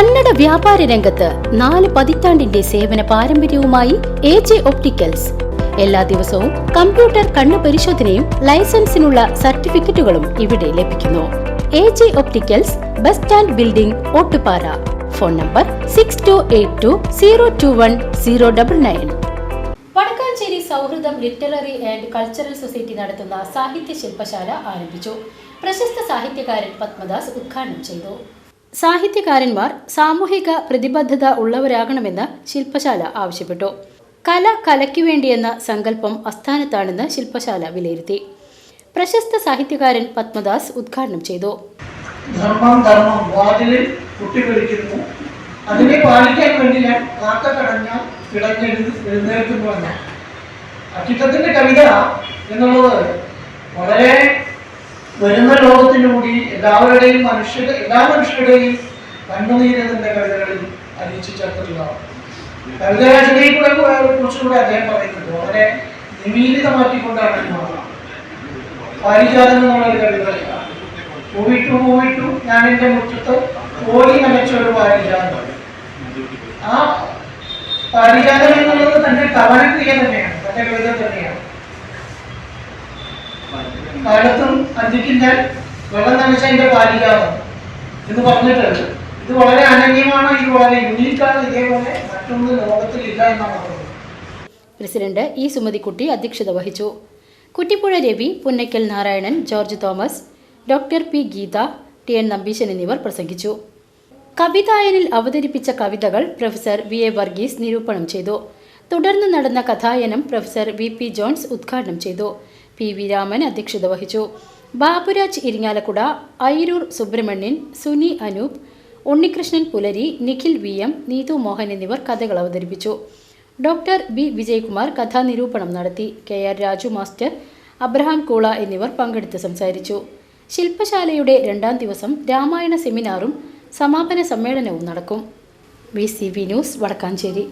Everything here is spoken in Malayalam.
കന്നഡ വ്യാപാര രംഗത്ത് നാല് പതിറ്റാണ്ടിന്റെ സേവന പാരമ്പര്യവുമായി എ ജെ ഒപ്റ്റിക്കൽസ്. എല്ലാ ദിവസവും കമ്പ്യൂട്ടർ കണ്ണു പരിശോധനയും ലൈസൻസിനുള്ള സർട്ടിഫിക്കറ്റുകളും ഇവിടെ ലഭിക്കുന്നു. A J opticals bus stand building Ottupara. Phone number six two eight two zero two one zero double nine Vadakkanchery സൗഹൃദം ലിറ്റററി ആൻഡ് കൾച്ചറൽ സൊസൈറ്റി നടത്തുന്ന സാഹിത്യ ശില്പശാല ആരംഭിച്ചു. പ്രശസ്ത സാഹിത്യകാരൻ പത്മദാസ് ഉദ്ഘാടനം ചെയ്തു. സാഹിത്യകാരന്മാർ സാമൂഹിക പ്രതിബദ്ധത ഉള്ളവരാകണമെന്ന് ശില്പശാല ആവശ്യപ്പെട്ടു. കല കലയ്ക്കു വേണ്ടിയെന്ന സങ്കല്പം അസ്ഥാനത്താണെന്ന് ശില്പശാല വിലയിരുത്തി. പ്രശസ്ത സാഹിത്യകാരൻ പത്മദാസ് ഉദ്ഘാടനം ചെയ്തു. ധർമ്മം ധർമ്മം വാതിലിൽ കുട്ടികളിക്കുന്നു. അതിനെ പാലിക്കാൻ വേണ്ടി ഞാൻ കാക്ക കടഞ്ഞാൽ എന്ന അക്കിത്തത്തിന്റെ കവിത എന്നുള്ളത് വളരെ വരുന്ന ലോകത്തിനു കൂടി എല്ലാവരുടെയും മനുഷ്യ എല്ലാ മനുഷ്യരുടെയും കണ്ണുനീരുന്ന കവിതകളിൽ അലിയിച്ചു ചേർത്തിട്ടുള്ളതാണ് കവിത രചനയെ കൂടെ കുറിച്ചുകൂടെ അദ്ദേഹം പറയുന്നുണ്ട്. അവരെ നിമീലിത മാറ്റിക്കൊണ്ടാണ് മാറുന്നത് പാരിജാതം എന്നുള്ളൊരു കവിത പോയിട്ടു പോയിട്ടു ഞാൻ എന്റെ മുറ്റത്ത് കോഴി നനച്ചൊരു പാരിജാതം ആ പാരിജാതം എന്നുള്ളത് തന്റെ കവനക്രിയ തന്നെയാണ്. തന്റെ കവിത തന്നെയാണ്. കാലത്തും അന്തിക്കിന്നാൽ വെള്ളം നനച്ച അതിന്റെ പാരിജാതം എന്ന് പറഞ്ഞിട്ടുണ്ട്. ഇത് വളരെ അനന്യമാണ് ഇത് വളരെ യുണീക്കാണ് ഇതേപോലെ മറ്റൊന്ന് ലോകത്തിലില്ല എന്നാണ് പറഞ്ഞത് പ്രസിഡന്റ് ഇ സുമതിക്കുട്ടി അധ്യക്ഷത വഹിച്ചു. Kuttippuzha Ravi Punnakkal Narayanan George Thomas doctor P Geetha T N Nambeesan എന്നിവർ പ്രസംഗിച്ചു. കവിതായനിൽ അവതരിപ്പിച്ച കവിതകൾ പ്രൊഫസർ വി എ വർഗീസ് നിരൂപണം ചെയ്തു. തുടർന്ന് നടന്ന Kathayanam professor V P Johns ഉദ്ഘാടനം ചെയ്തു. പി വി രാമൻ അധ്യക്ഷത വഹിച്ചു. ബാബുരാജ് ഇരിങ്ങാലക്കുട അയിരൂർ സുബ്രഹ്മണ്യൻ സുനി അനൂപ് ഉണ്ണികൃഷ്ണൻ പുലരി നിഖിൽ വി എം നീതു മോഹൻ എന്നിവർ കഥകൾ അവതരിപ്പിച്ചു. ഡോക്ടർ ബി വിജയകുമാർ കഥാനിരൂപണം നടത്തി. K R Raju master Abraham Koola എന്നിവർ പങ്കെടുത്ത് സംസാരിച്ചു. ശില്പശാലയുടെ രണ്ടാം ദിവസം രാമായണ സെമിനാറും സമാപന സമ്മേളനവും നടക്കും. V C news Vadakkanchery.